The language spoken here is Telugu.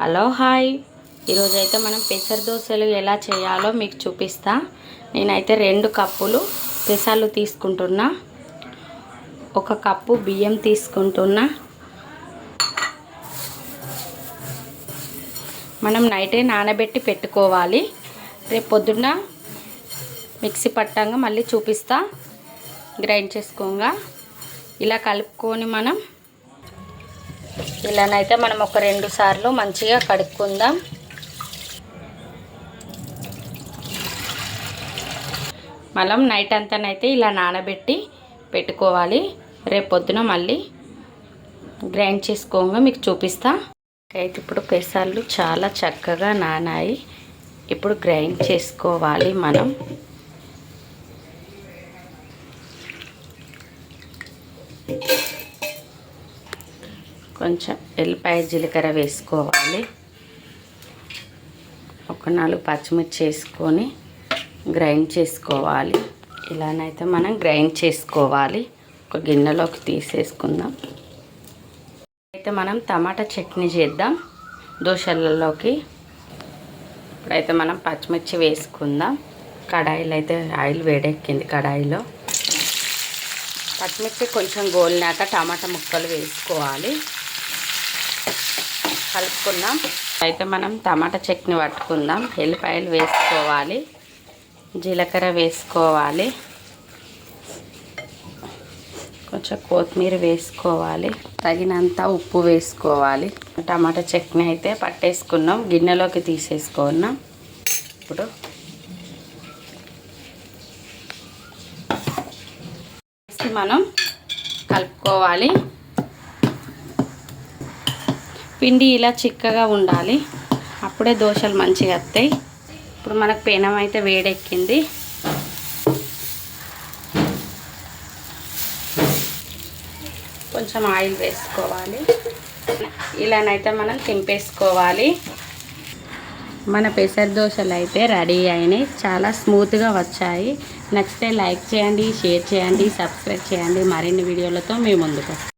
Hello hi. ఈరోజైతే మనం పెసర దోశలు ఎలా చేయాలో మీకు చూపిస్తా. నేనైతే రెండు కప్పులు పెసర్లు తీసుకుంటున్నా. ఒక కప్పు బియ్యం తీసుకుంటున్నా. మనం నైటే నానబెట్టి పెట్టుకోవాలి. రేపు పొద్దున్న మిక్సీ పట్టంగా మళ్ళీ చూపిస్తా. గ్రైండ్ చేసుకోగా. ఇలా కలుపుకొని మనం ఇలానైతే మనం ఒక రెండు సార్లు మంచిగా కడుక్కుందాం. మనం నైట్ అంతానైతే ఇలా నానబెట్టి పెట్టుకోవాలి. రేపు పొద్దున మళ్ళీ గ్రైండ్ చేసుకోగా మీకు చూపిస్తా. అయితే ఇప్పుడు పెసాలు చాలా చక్కగా నానాయి. ఇప్పుడు గ్రైండ్ చేసుకోవాలి మనం. కొంచెం ఎల్లిపాయ జీలకర్ర వేసుకోవాలి. ఒక నాలుగు పచ్చిమిర్చి వేసుకొని గ్రైండ్ చేసుకోవాలి. ఇలానైతే మనం గ్రైండ్ చేసుకోవాలి. ఒక గిన్నెలోకి తీసేసుకుందాం. అయితే మనం టమాటా చట్నీ చేద్దాం. దోశలలోకి ఇప్పుడైతే మనం పచ్చిమిర్చి వేసుకుందాం. కడాయిలో అయితే ఆయిల్ వేడెక్కింది కడాయిలో. పచ్చిమిర్చి కొంచెం గోలినాక టమాటా ముక్కలు వేసుకోవాలి. కలుపుకుందాం. అయితే మనం టమాటా చట్నీ పట్టుకుందాం. ఎల్లిపాయలు వేసుకోవాలి. జీలకర్ర వేసుకోవాలి. కొంచెం కొత్తిమీర వేసుకోవాలి. తగినంత ఉప్పు వేసుకోవాలి. టమాటా చట్నీ అయితే పట్టేసుకున్నాం. గిన్నెలోకి తీసేసుకున్నాం. ఇప్పుడు మనం కలుపుకోవాలి. పిండి ఇలా చిక్కగా ఉండాలి. అప్పుడే దోశలు మంచిగా వస్తాయి. ఇప్పుడు మనకు పెనం అయితే వేడెక్కింది. కొంచెం ఆయిల్ వేసుకోవాలి. ఇలానైతే మనం తింపేసుకోవాలి మన పెసర దోశలు అయితే రెడీ అయినాయి. చాలా స్మూత్గా వచ్చాయి. నచ్చితే లైక్ చేయండి షేర్ చేయండి సబ్స్క్రైబ్ చేయండి. మరిన్ని వీడియోలతో మీ ముందుకు